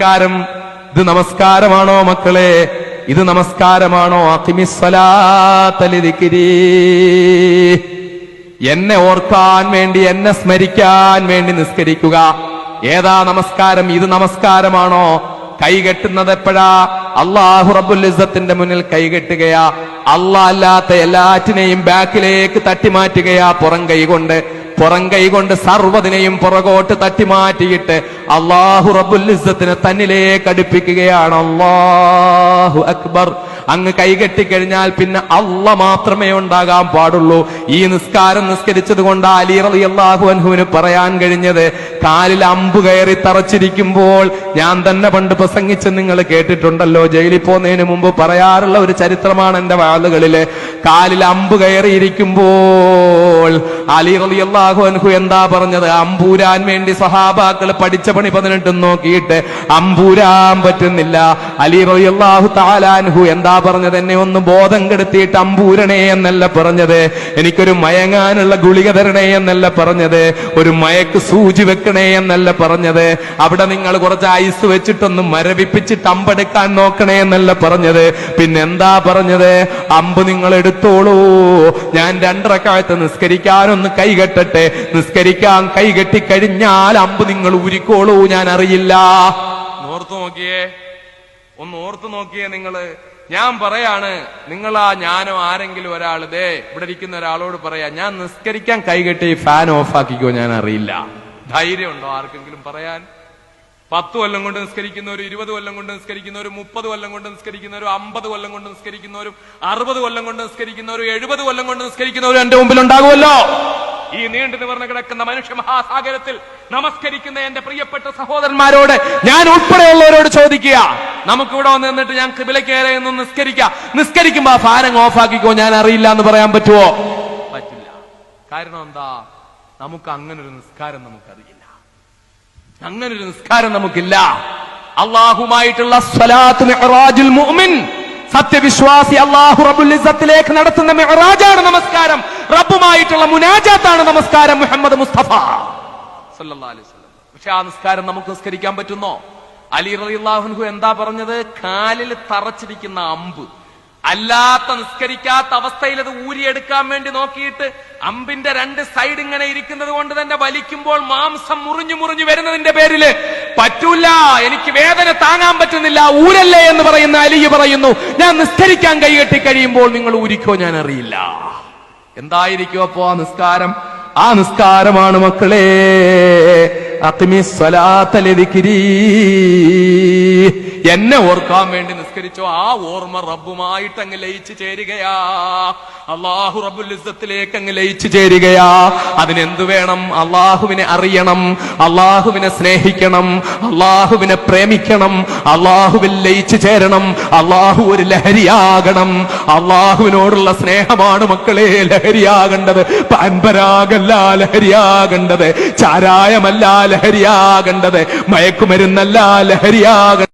നമസ്കാരം. ഇത് നമസ്കാരമാണോ മക്കളെ? ഇത് നമസ്കാരമാണോ? എന്നെ ഓർക്കാൻ വേണ്ടി എന്നെ സ്മരിക്കാൻ വേണ്ടി നിസ്കരിക്കുക. ഏതാ നമസ്കാരം? ഇത് നമസ്കാരമാണോ? കൈകെട്ടുന്നത് എപ്പോഴാ? അള്ളാഹു റബ്ബുൽ ഇസ്സത്തിന്റെ മുന്നിൽ കൈകെട്ടുകയാ അള്ളാ അല്ലാത്ത എല്ലാറ്റിനെയും ബാക്കിലേക്ക് തട്ടിമാറ്റുകയാ. പുറം കൈ കൊണ്ട് പുറം കൈ കൊണ്ട് സർവതിനെയും പുറകോട്ട് തട്ടിമാറ്റിയിട്ട് അള്ളാഹു റബ്ബുൽ ഇസ്സത്തിനെ തന്നിലേക്ക് അടുപ്പിക്കുകയാണ് അള്ളാഹു അക്ബർ അങ്ങ് കൈകെട്ടിക്കഴിഞ്ഞാൽ പിന്നെ അള്ള മാത്രമേ ഉണ്ടാകാൻ പാടുള്ളൂ. ഈ നിസ്കാരം നിസ്കരിച്ചത് കൊണ്ട് അലി റളി അള്ളാഹു പറയാൻ കഴിഞ്ഞത് കാലിൽ അമ്പ് കയറി തറച്ചിരിക്കുമ്പോൾ ഞാൻ തന്നെ പണ്ട് പ്രസംഗിച്ച് നിങ്ങൾ കേട്ടിട്ടുണ്ടല്ലോ ജയിലിൽ പോകുന്നതിന് മുമ്പ് പറയാറുള്ള ഒരു ചരിത്രമാണ് എന്റെ വാളുകളിൽ കാലിൽ അമ്പ് കയറിയിരിക്കുമ്പോൾ അലി അള്ളാഹു അൻഹു എന്താ പറഞ്ഞത്? അമ്പൂരാൻ വേണ്ടി സഹാബാക്കൾ പഠിച്ച പണി പതിനെട്ടും നോക്കിയിട്ട് അമ്പൂരാൻ പറ്റുന്നില്ല. അലി റളി അള്ളാഹു താലാൻഹു എന്താ പറഞ്ഞത് എന്നെ ഒന്ന് ബോധം കെടുത്തിയിട്ട് അമ്പൂരണേ എന്നല്ല പറഞ്ഞത്. എനിക്കൊരു മയങ്ങാനുള്ള ഗുളിക തരണേ എന്നല്ല പറഞ്ഞത്. ഒരു മയക്ക് സൂചി വെക്കണേ എന്നല്ല പറഞ്ഞത്. അവിടെ നിങ്ങൾ കുറച്ച് ഐസ് വെച്ചിട്ടൊന്ന് മരവിപ്പിച്ച് അമ്പെടുക്കാൻ നോക്കണേ എന്നല്ല പറഞ്ഞത്. പിന്നെ എന്താ പറഞ്ഞത്? അമ്പ് നിങ്ങൾ എടുത്തോളൂ. ഞാൻ രണ്ടരക്കാലത്ത് നിസ്കരിക്കാനൊന്ന് കൈകെട്ടട്ടെ. നിസ്കരിക്കാൻ കൈകെട്ടി കഴിഞ്ഞാൽ അമ്പ് നിങ്ങൾ ഊരിക്കോളൂ. ഞാൻ അറിയില്ല. ഓർത്തു നോക്കിയേ. ഒന്ന് ഓർത്തു നോക്കിയേ നിങ്ങൾ. ഞാൻ പറയാണ് നിങ്ങൾ ആ ഞാനോ ആരെങ്കിലും ഒരാൾ ദേ ഇവിടെ ഇരിക്കുന്ന ഒരാളോട് പറയാ ഞാൻ നിസ്കരിക്കാൻ കൈകെട്ടി ഫാൻ ഓഫ് ആക്കിക്കോ ഞാൻ അറിയില്ല. ധൈര്യമുണ്ടോ ആർക്കെങ്കിലും പറയാൻ? പത്ത് കൊല്ലം കൊണ്ട് നിസ്കരിക്കുന്നവരും ഇരുപത് കൊല്ലം കൊണ്ട് നിസ്കരിക്കുന്നവരും മുപ്പത് കൊല്ലം കൊണ്ട് നിസ്കരിക്കുന്നവരും അമ്പത് കൊല്ലം കൊണ്ട് നിസ്കരിക്കുന്നവരും അറുപത് കൊല്ലം കൊണ്ട് നിസ്കരിക്കുന്നവരും എഴുപത് കൊല്ലം കൊണ്ട് നിസ്കരിക്കുന്നവരും എന്റെ മുമ്പിൽ ഉണ്ടാകുമല്ലോ? ഈ നീണ്ടു നിവർന്ന് കിടക്കുന്ന മനുഷ്യ മഹാസാഗരത്തിൽ നമസ്കരിക്കുന്ന എന്റെ പ്രിയപ്പെട്ട സഹോദരന്മാരോട് ഞാൻ ഉൾപ്പെടെയുള്ളവരോട് ചോദിക്കുക. നമുക്ക് ഇവിടെ വന്ന് നിന്നിട്ട് ഞാൻ കിബിലക്കേറെ എന്ന് നിസ്കരിക്കാം. നിസ്കരിക്കുമ്പോ ആ ഫാനങ് ഓഫാക്കിക്കോ ഞാൻ അറിയില്ല എന്ന് പറയാൻ പറ്റുമോ പറ്റില്ല. കാരണം എന്താ? നമുക്ക് അങ്ങനെ ഒരു നിസ്കാരം നമുക്കറിയില്ല. അങ്ങനെ ഒരു നിസ്കാരം നമുക്കില്ല. അള്ളാഹുമായിട്ടുള്ള സത്യവിശ്വാസി അള്ളാഹു റബ്ബുൽ ഇസത്തിലേക്ക് നടത്തുന്ന മെഹറാജാണ് നമസ്കാരം. റബ്ബുമായിട്ടുള്ള മുനാജാത്താണ് നമസ്കാരം മുഹമ്മദ് മുസ്തഫ. സല്ലല്ലാഹു അലൈഹി വസല്ലം. പക്ഷെ ആ നിസ്കാരം നമുക്ക് നിസ്കരിക്കാൻ പറ്റുന്നോ? അലി റളിയല്ലാഹു എന്താ പറഞ്ഞത്? കാലിൽ തറച്ചിരിക്കുന്ന അമ്പ്. അല്ലാത്ത നിസ്കരിക്കാത്ത അവസ്ഥയിൽ അത് ഊരിയെടുക്കാൻ വേണ്ടി നോക്കിയിട്ട് അമ്പിന്റെ രണ്ട് സൈഡ് ഇങ്ങനെ ഇരിക്കുന്നത് കൊണ്ട് തന്നെ വലിക്കുമ്പോൾ മാംസം മുറിഞ്ഞു മുറിഞ്ഞു വരുന്നതിന്റെ പേരിൽ പറ്റൂല എനിക്ക് വേദന താങ്ങാൻ പറ്റുന്നില്ല ഊരല്ലേ എന്ന് പറയുന്ന അലി പറയുന്നു ഞാൻ നിസ്കരിക്കാൻ കൈകെട്ടി കഴിയുമ്പോൾ നിങ്ങൾ ഊരിക്കോ ഞാൻ അറിയില്ല എന്തായിരിക്കും അപ്പോ ആ നിസ്കാരം? ആ നിസ്കാരമാണ് മക്കളെ എന്നെ ഓർക്കാൻ വേണ്ടി നിസ്കരിച്ചോ ആ ഓർമ്മ റബ്ബുമായിട്ട് അങ്ങ് ലയിച്ചു ചേരുകയാ. അള്ളാഹു റബ്ബുൽ ഇസ്സത്തിലേക്ക് അങ്ങ് ലയിച്ചു ചേരുകയാ. അതിനെന്തു വേണം? അള്ളാഹുവിനെ അറിയണം അള്ളാഹുവിനെ സ്നേഹിക്കണം അള്ളാഹുവിനെ പ്രേമിക്കണം അള്ളാഹുവിൽ ലയിച്ചു ചേരണം അള്ളാഹു ഒരു ലഹരിയാകണം. അള്ളാഹുവിനോടുള്ള സ്നേഹമാണ് മക്കളെ ലഹരിയാകേണ്ടത്. പാൻപരാഗല്ല ലഹരിയാകേണ്ടത്. ചാരായമല്ല ലഹരിയാകേണ്ടത്. മയക്കുമരുന്നല്ല ലഹരിയാകേണ്ടത്.